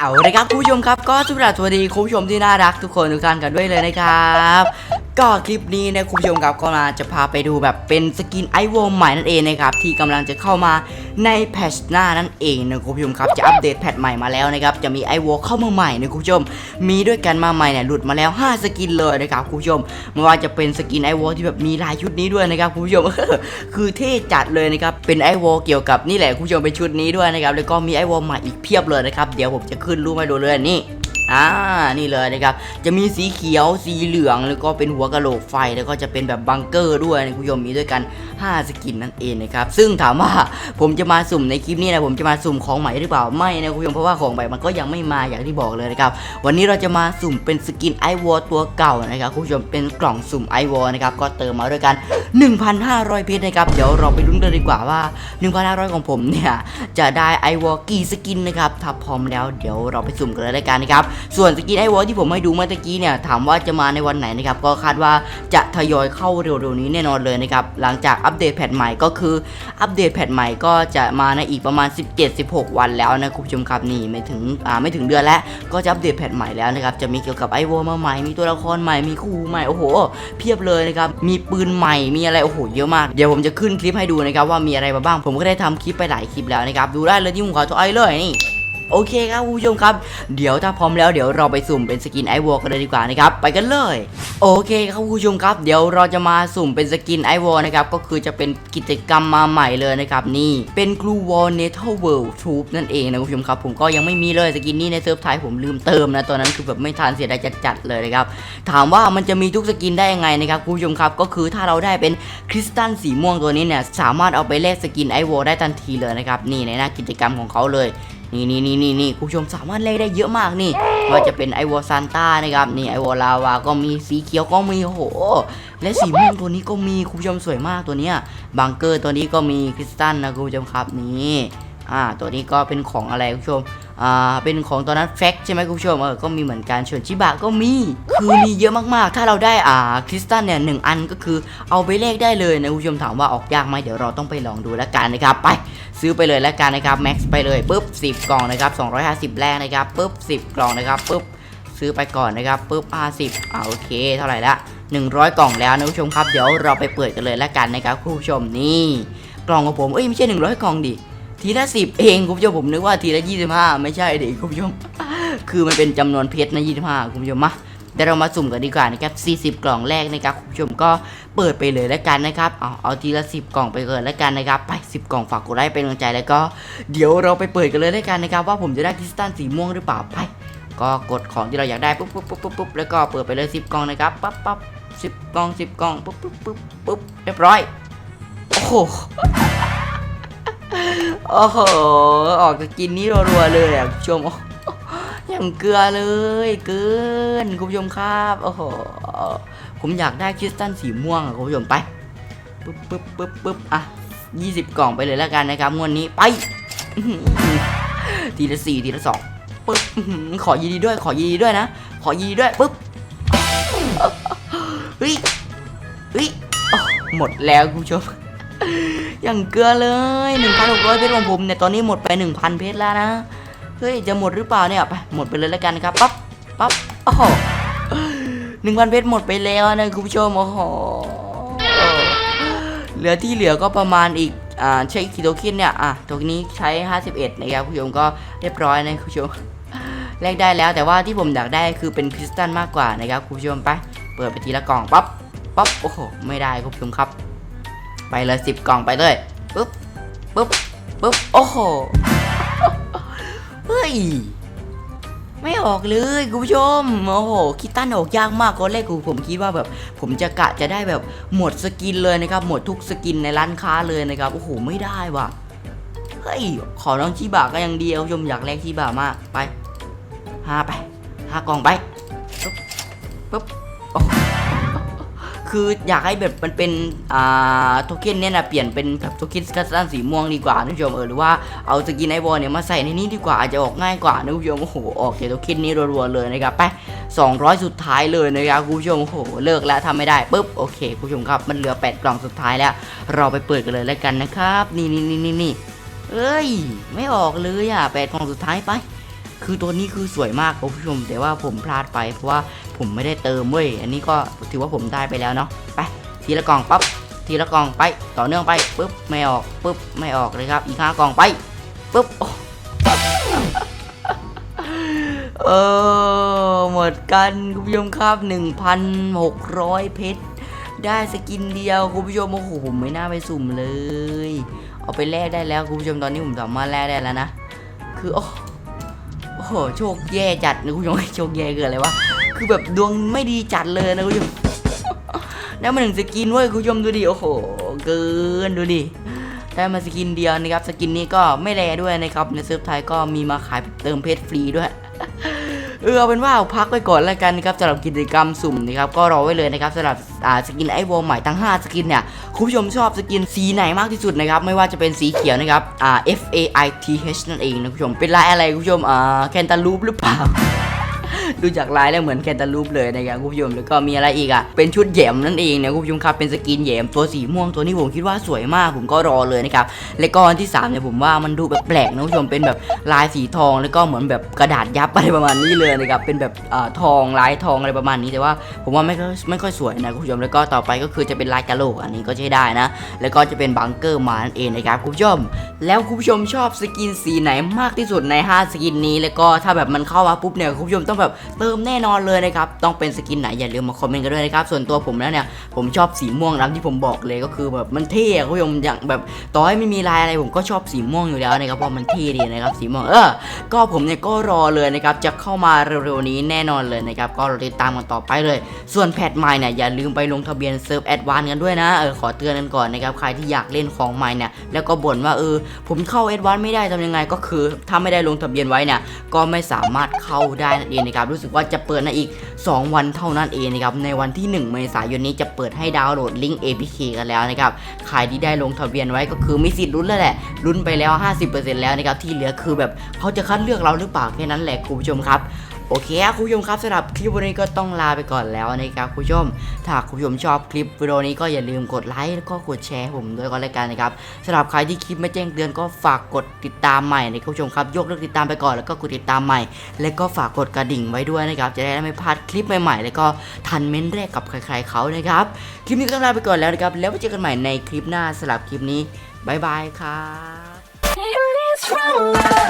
เอาเลยครับคุณผู้ชมครับก็สุดาสวัสดีคุณผู้ชมที่น่ารักทุกคนทุกท่านกันด้วยเลยนะครับ ก็คลิปนี้นะคุณผู้ชมครับก็มาจะพาไปดูแบบเป็นสกินไอโวใหม่นั่นเองนะครับที่กำลังจะเข้ามาในแพทชหน้านั่นเองนะคุณผู้ชมครับจะอัปเดตแพทใหม่มาแล้วนะครับจะมีไอโวเข้ามาใหม่นะคุณผู้ชม มีด้วยกันมาใหม่เนี่ยหลุดมาแล้ว 5 สกินเลยนะครับคุณผู้ชมไม่ว่าจะเป็นสกินไอโวที่แบบมีลายชุดนี้ด้วยนะครับคุณผู้ชมคือเท่จัดเลยนะครับเป็นไอโวเกี่ยวกับนี่แหละคุณผู้ชมเป็นชุดนี้ด้วยนะครับแล้วก็มีไอโวใหม่อีกเพียบเลยนะครับเดี๋ยวผมจะขึ้นรูปให้ดูเลยนี่ อ่านี่เลยนะครับจะมีสีเขียวสีเหลืองแล้วก็เป็นหัวกะโหลกไฟแล้วก็จะเป็นแบบบังเกอร์ด้วยนะคุณผู้ชมมีด้วยกัน 5 สกินนั่นเองนะครับซึ่งถามว่าผมจะมาสุ่มในคลิปนี้นะผมจะมาสุ่มของใหม่หรือเปล่าไม่นะคุณผู้ชมเพราะว่าของใหม่มันก็ยังไม่มาอย่างที่บอกเลยนะครับวันนี้เราจะมาสุ่มเป็นสกินไอวอตัวเก่านะครับคุณผู้ชมเป็นกล่องสุ่มไอวอนะครับก็เติมมาด้วยกัน 1,500 เพชรนะครับเดี๋ยวเราไปลุ้นกันดีกว่าว่า 1,500 ของผมเนี่ยจะได้ไอวอกี่สกินนะครับถ้าพร้อมแล้วเดี๋ยวเราไปสุ่มกันเลยกันนะครับส่วนสกินไอวอที่ผมให้ดูเมื่อตะกี้เนี่ยถามว่าจะมาในวันไหนนะครับก็คาดว่าจะทยอยเข้าเร็วๆนี้แน่นอนเลยนะครับหลังจากอัปเดตแพทใหม่ก็คืออัปเดตแพทใหม่ก็จะมาในอีกประมาณ 17-16 วันแล้วนะคุณผู้ชมครับนี่ไม่ถึงอ่าไม่ถึงเดือนแล้วก็จะอัปเดตแพทใหม่แล้วนะครับจะมีเกี่ยวกับไอวอมาใหม่มีตัวละครใหม่มีคู่ใหม่โอ้โห เพียบเลยนะครับมีปืนใหม่มีอะไรโอ้โหเยอะมากเดี๋ยวผมจะขึ้นคลิปให้ดูนะครับว่ามีอะไรมาบ้าง ผมก็ได้ทำคลิปไปหลายคลิปแล้วนะครับดูได้เลยที่ผมขอตัวไอเลยนี่ โอเคครับคุณผู้ชมครับ เดี๋ยวถ้าพร้อมแล้วเดี๋ยวเราไปสุ่มเป็นสกินไอวอลกันเลยดีกว่านะครับ ไปกันเลย โอเคครับคุณผู้ชมครับ เดี๋ยวเราจะมาสุ่มเป็นสกินไอวอลนะครับ ก็คือจะเป็นกิจกรรมมาใหม่เลยนะครับ นี่เป็นกลูวอลเนเธอร์เวิลด์ทูบนั่นเองนะคุณผู้ชมครับ ผมก็ยังไม่มีเลยสกินนี้ในเซิร์ฟไทยผมลืมเติมนะตอนนั้นคือแบบไม่ทันเสียดายจัดๆเลยนะครับถามว่ามันจะมีทุกสกินได้ยังไงนะครับคุณผู้ชมครับก็คือถ้าเราได้เป็นคริสตัลสีม่วงตัวนี้เนี่ยสามารถเอาไปแลกสกินไอวอลได้ทันทีเลยนะครับนี่ในหน้ากิจกรรมของเขาเลย นี่นี่นี่นี่นี่คุณผู้ชมสามารถเล่นได้เยอะมากนี่ว่าจะเป็นไอวอซานต้านะครับนี่ไอวอลาวาก็มีสีเขียวก็มีโอ้โห และสีม่วงตัวนี้ก็มีคุณผู้ชมสวยมากตัวเนี้ยบังเกอร์ตัวนี้ก็มีคริสตัลนะคุณผู้ชมครับนี่อ่าตัวนี้ก็เป็นของอะไรคุณผู้ชมอ่าเป็นของตอนนั้นแฟกใช่ไหมคุณผู้ชมเออก็มีเหมือนกันส่วนชิบะก็มีคือมีเยอะมากๆ ถ้าเราได้อ่าคริสตัลเนี่ยหนึ่งอันก็คือเอาไปเลขได้เลยนะคุณผู้ชมถามว่าออกยากไหมเดี๋ยวเราต้องไปลองดูแล้วกันนะครับไป ซื้อไปเลยแล้วกันนะครับแม็กซ์ไปเลยปุ๊บ10 กล่องนะครับ 250 แรกนะครับปุ๊บ10 กล่องนะครับปุ๊บซื้อไปก่อนนะครับปุ๊บ50อ่าโอเค เท่าไหร่ละ 100 กล่องแล้วนะผู้ชมครับเดี๋ยวเราไปเปิดกันเลยแล้วกันนะครับคุณผู้ชมนี่กล่องของผมเอ้ยไม่ใช่ 100 กล่องดิทีละ10 เองคุณผู้ชมผมนึกว่าทีละ25 ไม่ใช่ดิคุณผู้ชม คือมันเป็นจำนวนเพชรนะ25คุณผู้ชมมา เดี๋ยวเรามาสุ่มกันดีกว่านะครับ 40 กล่องแรกนะครับคุณผู้ชมก็เปิดไปเลยแล้วกันนะครับเอาเอาทีละสิบกล่องไปเลยแล้วกันนะครับไปสิบกล่องฝากกดไลค์เป็นกำลังใจแล้วก็เดี๋ยวเราไปเปิดกันเลยแล้วกันนะครับว่าผมจะได้คริสตัลสีม่วงหรือเปล่าไปก็กดของที่เราอยากได้ปุ๊บปุ๊บปุ๊บปุ๊บปุ๊บแล้วก็เปิดไปเลยสิบกล่องนะครับปั๊บปั๊บสิบกล่องสิบกล่องปุ๊บปุ๊บปุ๊บปุ๊บเรียบร้อยโอ้โหโอ้โหออกจากกินนี้รัวๆเลยอะคุณผู้ชม อย่างเกลือเลยเกินคุณผู้ชมครับโอ้โหผมอยากได้คริสตัลสีม่วงอะคุณผู้ชมไปปึ๊บปึ๊บปึ๊บปึ๊บอะยี่สิบกล่องไปเลยแล้วกันนะครับงวดนี้ไปทีละสี่ทีละสองปึ๊บขอยินดีด้วย ขอยินดีด้วยนะ ขอยินดีด้วยปึ๊บเฮ้ยเฮ้ยหมดแล้วคุณผู้ชมอย่างเกลือเลย 1,600เพชรของผมเนี่ยตอนนี้หมดไป 1,000 เพชรแล้วนะ เฮ้ยจะหมดหรือเปล่าเนี่ยไปหมดไปเลยแล้วกันนะครับปั๊บปั๊บโอ้โหหนึ่งพันเพชรหมดไปแล้วนะคุณผู้ชมโอ้โหเหลือที่เหลือก็ประมาณอีกอ่าใช้คิโตคินเนี่ยอะตัวนี้ใช้ 51 นะครับคุณผู้ชมก็เรียบร้อยนะคุณผู้ชมแลกได้แล้วแต่ว่าที่ผมอยากได้คือเป็นคริสตัลมากกว่านะครับคุณผู้ชมไป เปิดไปทีละกล่องปั๊บปั๊บโอ้โหไม่ได้คุณผู้ชมครับ ไปเลยสิบกล่องไปเลยปึ๊บปึ๊บปึ๊บโอ้โห เฮ้ย ไม่ออกเลยคุณผู้ชม โอ้โห คิดตั้นออกยากมากก็แรกกูผมคิดว่าแบบ ผมจะกะจะได้แบบหมดสกินเลยนะครับ หมดทุกสกินในร้านค้าเลยนะครับ โอ้โห ไม่ได้ว่ะ เฮ้ย ขอน้องชิบะก็ยังดีคุณผู้ชมอยากแลกชิบะมาก ไปห้าไปห้ากล่องไปปึ๊บปึ๊บโอ้ คืออยากให้แบบมันเป็นอ่าโทเค็นเนี่ยนะเปลี่ยนเป็นแบบโทเค็นคัสตันสีม่วงดีกว่านะคุณผู้ชมเออหรือว่าเอาสกินไอวอลเนี่ยมาใส่ในนี้ดีกว่าอาจจะออกง่ายกว่านะคุณผู้ชมโอ้โหออกจากโทเค็นนี้รัวๆเลยนะครับไป200 สุดท้ายเลยนะครับคุณผู้ชมโอ้โหเลิกแล้วทำไม่ได้ปุ๊บโอเคคุณผู้ชมครับมันเหลือ 8 กล่องสุดท้ายแล้ว เราไปเปิดกันเลยแล้วกันนะครับ นี่นี่นี่นี่นี่เอ้ย ไม่ออกเลยอะแปดกล่องสุดท้ายไป คือตัวนี้คือสวยมากคุณผู้ชมแต่ว่าผมพลาดไปเพราะว่าผมไม่ได้เติมเว้ยอันนี้ก็ถือว่าผมได้ไปแล้วเนาะไปทีละกล่องปั๊บทีละกล่องไปต่อเนื่องไปปุ๊บไม่ออกปุ๊บไม่ออกเลยครับ อีกห้ากล่องไปปุ๊บเออหมดกันคุณผู้ชมครับ 1,600 เพชรได้สกินเดียวคุณผู้ชมโอ้โหผมไม่น่าไปสุ่มเลย เอาไปแลกได้แล้วคุณผู้ชมตอนนี้ผมสามารถแลกได้แล้วนะ คือโอ้ โอ้โหโชคแย่จัดนะคุณผู้ชมโชคแย่เกินอะไรวะคือแบบดวงไม่ดีจัดเลยนะคุณผู้ชมได้มาหนึ่งสกินเว้ยคุณผู้ชมดูดิโอ้โหเกินดูดิได้มาสกินเดียวนะครับสกินนี้ก็ไม่แลด้วยนะครับในเซิร์ฟไทยก็มีมาขายเติมเพชรฟรีด้วย เออเอาเป็นว่าพักไปก่อนแล้วกันนะครับสำหรับกิจกรรมสุ่มนะครับก็รอไว้เลยนะครับสำหรับอ่าสกินไอวอลใหม่ทั้ง 5 สกินเนี่ยคุณผู้ชมชอบสกินสีไหนมากที่สุดนะครับไม่ว่าจะเป็นสีเขียวนะครับอ่า F A I T H นั่นเองนะคุณผู้ชมเป็นลายอะไรคุณผู้ชมอ่าแคนตาลูปหรือเปล่า ดูจากลายแล้วเหมือนแคนตาลูปเลยนะครับคุณผู้ชมแล้วก็มีอะไรอีกอะเป็นชุดแยมนั่นเองนะคุณผู้ชมครับเป็นสกินแยมตัวสีม่วงตัวนี้ผมคิดว่าสวยมากผมก็รอเลยนะครับแล้วก็อันที่สามเนี่ยผมว่ามันดูแบบแปลกนะคุณผู้ชมเป็นแบบลายสีทองแล้วก็เหมือนแบบกระดาษยับอะไรประมาณนี้เลยนะครับเป็นแบบอ่าทองลายทองอะไรประมาณนี้แต่ว่า ผมว่าไม่ค่อยไม่ค่อยสวยนะคุณผู้ชมแล้วก็ต่อไปก็คือจะเป็นลายกะโหลกอันนี้ก็ใช้ได้นะ แล้วก็จะเป็นบังเกอร์มานั่นเองนะครับคุณผู้ชม แล้วคุณผู้ชมชอบสกินสีไหนมากที่สุดใน 5 สกินนี้ แล้วก็ถ้าแบบมันเข้ามาปุ๊บเนี่ยคุณผู้ชมต้องแบบเติมแน่นอนเลยนะครับ ต้องเป็นสกินไหนอย่าลืมมาคอมเมนต์กันด้วยนะครับ ส่วนตัวผมแล้วเนี่ย ผมชอบสีม่วงนะที่ผมบอกเลยก็คือแบบมันเท่คุณผู้ชมอย่างแบบต่อให้ไม่มีลายอะไรผมก็ชอบสีม่วงอยู่แล้วนะครับเพราะมันเท่ดีนะครับสีม่วงเออ ก็ผมเนี่ยก็รอเลยนะครับจะเข้ามาเร็วๆนี้แน่นอนเลยนะครับก็รอติดตามกันต่อไปเลย ส่วนแพทใหม่เนี่ยอย่าลืมไปลงทะเบียนเซิร์ฟแอดวานกันด้วยนะเออขอเตือนกันก่อนนะครับใครที่อยากเล่นของใหม่เนี่ยแล้วก็บ่นว่าเออผมเข้าแอดวานไม่ได้ทำยังไงก็คือถ้าไม่ได้ลงทะเบียนไว้เนี่ยก็ไม่สามารถเข้าได้นั่นเองนะครับรู้สึกว่าจะเปิดในอีก 2 วันเท่านั้นเองนะครับในวันที่ 1 เมษายนนี้จะเปิดให้ดาวน์โหลดลิงก์ APK กันแล้วนะครับใครที่ได้ลงทะเบียนไว้ก็คือมีสิทธิ์ลุ้นแล้วแหละลุ้นไปแล้ว 50%แล้วนะครับที่เหลือคือแบบเขาจะคัดเลือกเราหรือเปล่าแค่นั้นแหละคุณผู้ชมครับ โอเคครับคุณผู้ชมครับสำหรับคลิปวันนี้ก็ต้องลาไปก่อนแล้วนะครับคุณผู้ชม ถ้าคุณผู้ชมชอบคลิปวิดีโอนี้ก็อย่าลืมกดไลค์แล้วก็กดแชร์ผมด้วยก็แล้วกันนะครับสำหรับใครที่คลิปไม่แจ้งเตือนก็ฝากกดติดตามใหม่นะคุณผู้ชมครับยกเลิกติดตามไปก่อนแล้วก็กดติดตามใหม่ แล้วก็ฝากกดกระดิ่งไว้ด้วยนะครับจะได้ไม่พลาดคลิปใหม่ๆ แล้วก็ทันเม้นต์แรกกับใคร ๆเขานะครับคลิปนี้ก็ต้องลาไปก่อนแล้วนะครับแล้วไว้เจอกันใหม่ในคลิปหน้าสำหรับคลิปนี้บายบายครับ from love.